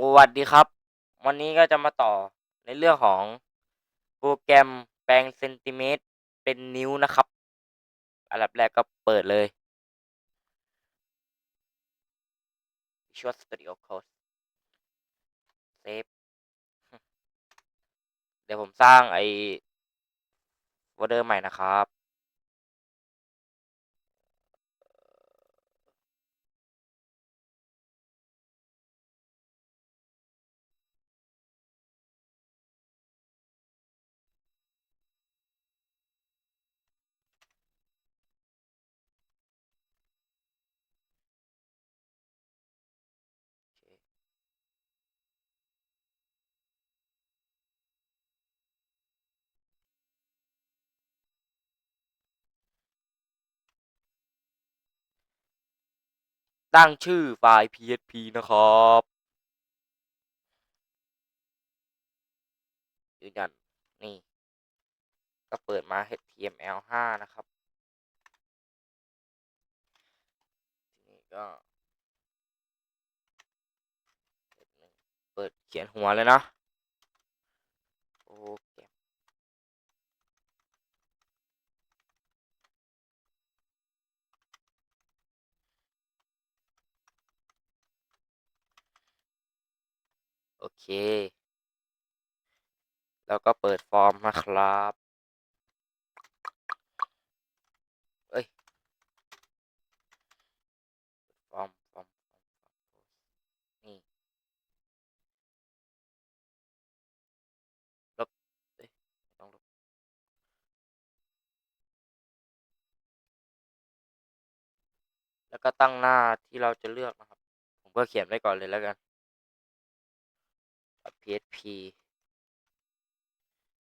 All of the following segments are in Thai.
สวัสดีครับ วันนี้ก็จะมาต่อในเรื่องของโปรแกรมแปลงเซนติเมตรเป็นนิ้วนะครับ อันดับแรกก็เปิดเลย Visual Studio Code เซฟเดี๋ยวผมสร้างไอ้วอเดอร์ใหม่นะครับ ตั้งชื่อไฟล์ PHP นะครับยืนยันนี่ ก็เปิดมา HTML5 นะครับทีนี้ก็ เปิดเขียนหัวเลยนะโอเค โอ เค แล้วก็เปิดฟอร์มนะครับเอ้ยฟอร์มฟอร์มฟอร์มฟอร์มนี่ลบเอ้ยต้องลบแล้วก็ตั้งหน้าที่เราจะเลือกนะครับ ผมก็เขียนไว้ก่อนเลยแล้วกันับ php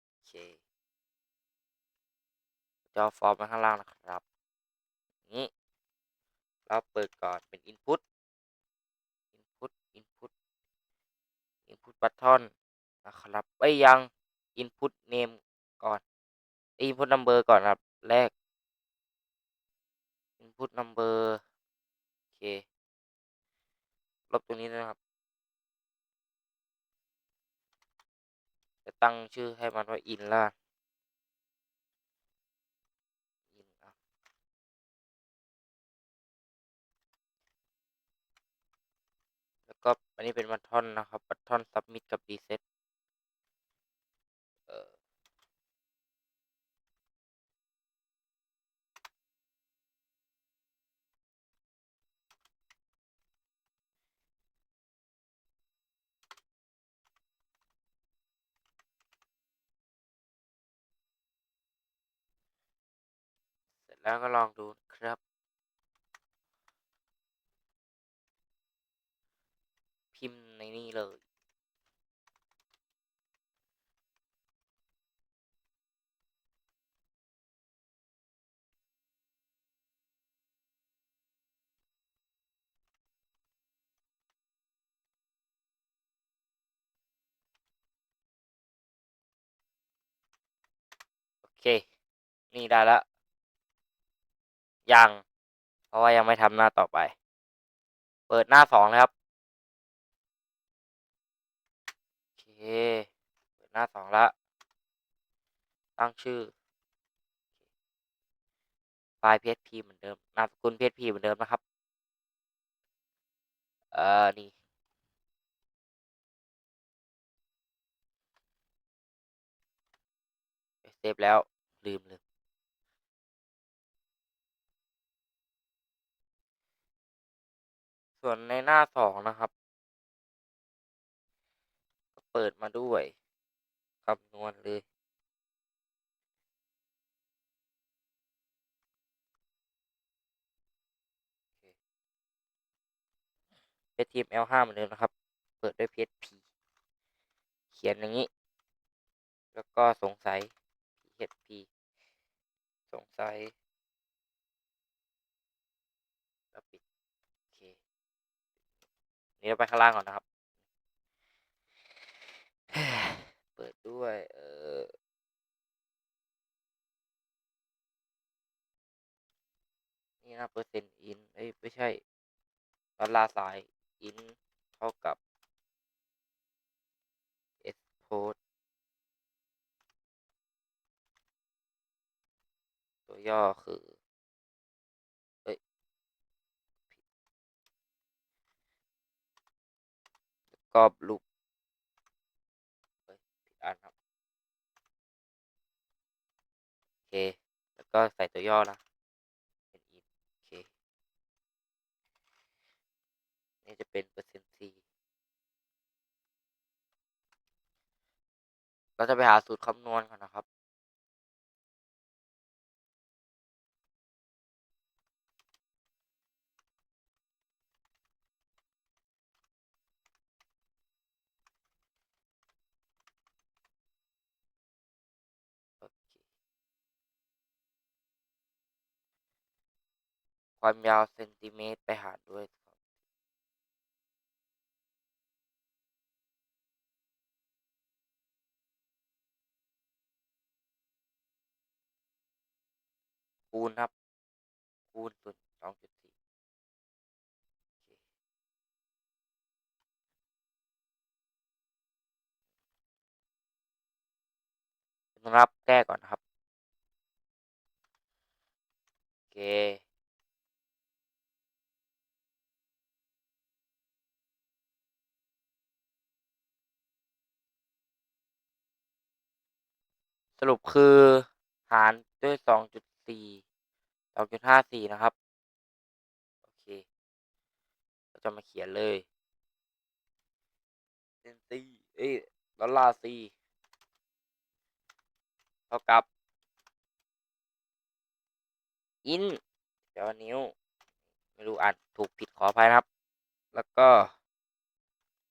โอเคจะเอฟอร์มไว้ข้างล่างนะครับนี้เราเปิดก่อนเป็น input input input input button นะครับไว้ยัง input name ก่อน input number ก่อนครับแรก input number โอเคลบตรงนี้นะครับ จะ ตั้งชื่อให้มันว่า in ล่ะ in อะแล้วก็อันนี้เป็นบัตทอนนะครับบัตทอนสับมิดกับดีเซ็ต แล้วก็ลองดูครับ พิมพ์ในนี่เลย โอเค นี่ได้แล้ว ยัง เพราะว่ายังไม่ทำหน้าต่อไป เปิดหน้าสองเลยครับ โอเค เปิดหน้าสองละ ตั้งชื่อ ไฟล์ PHP เหมือนเดิม นามสกุล PHP เหมือนเดิมนะครับ เอ่อ นี่เซฟแล้วลืมลืม ส่วนในหน้าสองนะครับ ก็เปิดมาด้วยคำนวณเลย HTML5 เหมือนเดิมนะครับ เปิดด้วย PHP เขียนอย่างนี้ แล้วก็สงสัย PHP สงสัย นี่เราไปข้างล่างก่อนนะครับ เปิดด้วย เออนี่นะเปอร์เซ็นต์อินเอ้ไม่ใช่ตลาร์สายอินเท่ากับ export ตัวย่อคือ แล้วก็ลูกผิดอันครับ โอเค แล้วก็ใส่ตัวย่อนะเป็นอินโอเค นี่จะเป็นเปอร์เซ็นต์ C เราจะไปหาสูตรคำนวณก่อนนะครับ ความยาวเซนติเมตรไปหารด้วยคูณครับ คูณส่วนสองจุดสี่ต้องรับแก้ก่อนครับ โอเค สรุปคือหารด้วยสองจุดสี่สองจุดห้าสี่นะครับ โอเคเราจะมาเขียนเลยเซนซีเอ้ยดอลลาร์ซีเท่ากับ อินเดี๋ยวนิ้ว ไม่รู้อ่านถูกผิดขออภัยนะครับ แล้วก็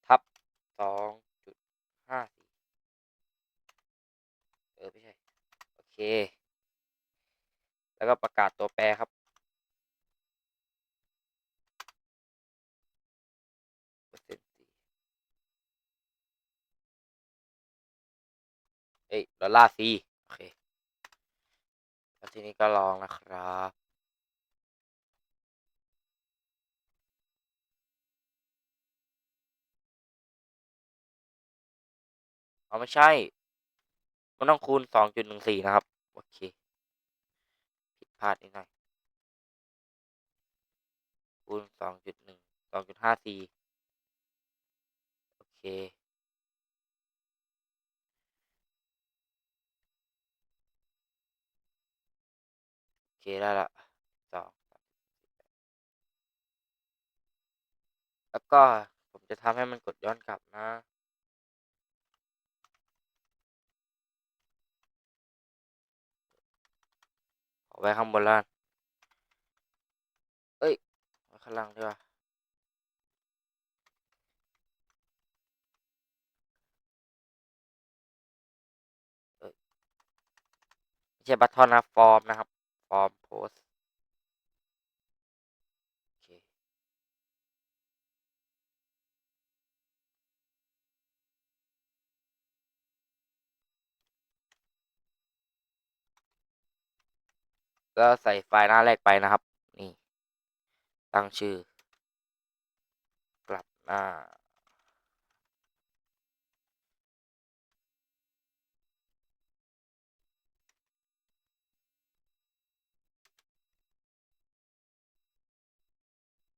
ทับสองจุดห้าสี่เออ ไม่ใช่ โอ เค แล้วก็ประกาศตัวแปรครับเปอร์เซ็นต์สี่เอ้ยดอลลาร์ซีโอเค แล้วทีนี้ก็ลองนะครับเอาไม่ใช่ มันต้องคูณสองจุดหนึ่งสี่นะครับ โอเค ผิดพลาดนิดหน่อย คูณสองจุดหนึ่งสองจุดห้าสี่โอเค โอเค ได้ละสองแล้วก็ผมจะทำให้มันกดย้อนกลับนะ เอา ไว้ข้างบนล่างเอ้ยไว้ข้างล่างดีกว่าเอ้ยไม่ใช่บัตทอนนะฟอร์มนะครับ ฟอร์มโพส ก็ใส่ไฟล์หน้าแรกไปนะครับ นี่ ตั้งชื่อ กลับหน้า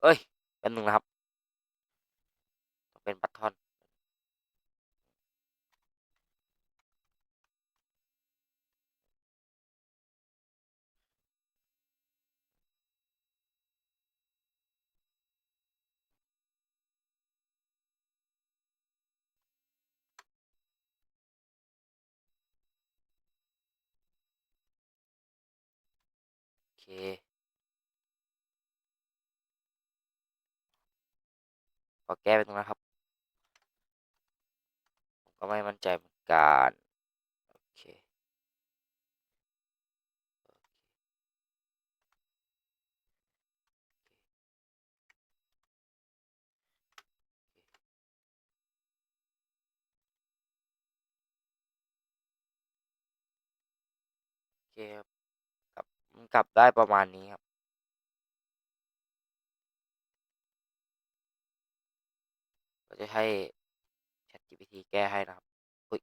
เอ้ยแป๊บนึงนะครับ เป็นบัตทอน เค ขอแก้ไปตรงนะครับ ผมก็ไม่มั่นใจเหมือนกันโอเคโอเคครับ มันกลับได้ประมาณนี้ครับ ก็จะให้ ChatGPT แก้ให้นะครับอุ๊ย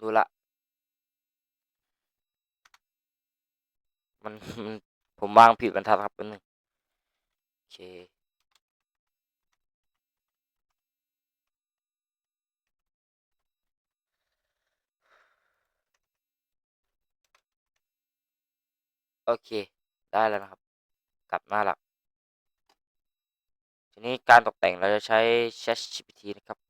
ดูละ มันมันผมวางผิดบรรทัดครับแป๊บนึงโอเคโอเค ได้แล้วนะครับ กลับหน้าหลัก ทีนี้การตกแต่งเราจะใช้ ChatGPT นะครับ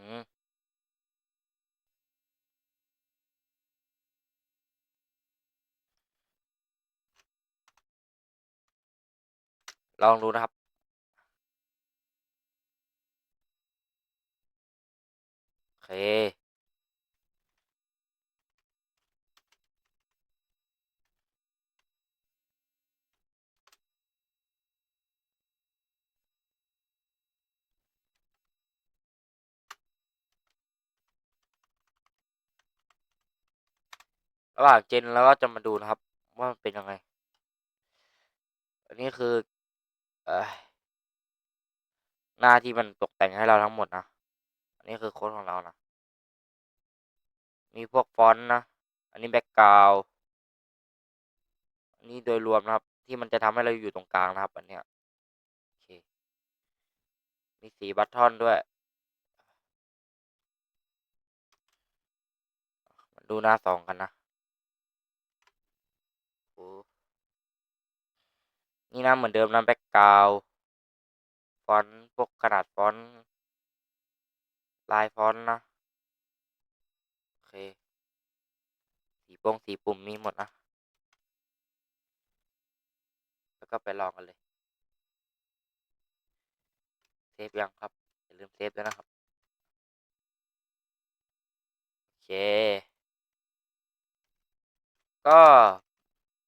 อืมลองดูนะครับ โอเค ระหว่างเจนเราก็จะมาดูนะครับ ว่ามันเป็นยังไง อันนี้คือหน้าที่มันตกแต่งให้เราทั้งหมดนะ อันนี้คือโค้ดของเรานะ มีพวกฟอนต์นะ อันนี้แบ็กกราวด์อันนี้โดยรวมนะครับ ที่มันจะทำให้เราอยู่ตรงกลางนะครับ อันเนี้ยโอเค มีสีบัตทอนด้วยมาดูหน้าสองกันนะ โอ้ นี่นะเหมือนเดิมนะแบ็กกราวฟอนต์พวกขนาดฟอนต์ลายฟอนต์นะโอเคสีโปงสีปุ่มมีหมดนะ แล้วก็ไปลองกันเลย เซฟยังครับ อย่าลืมเซฟด้วยนะครับ โอเค ก็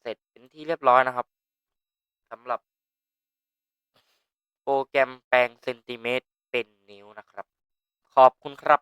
เสร็จเป็นที่เรียบร้อยนะครับ สำหรับ โปรแกรมแปลงเซนติเมตรเป็นนิ้วนะครับ ขอบคุณครับ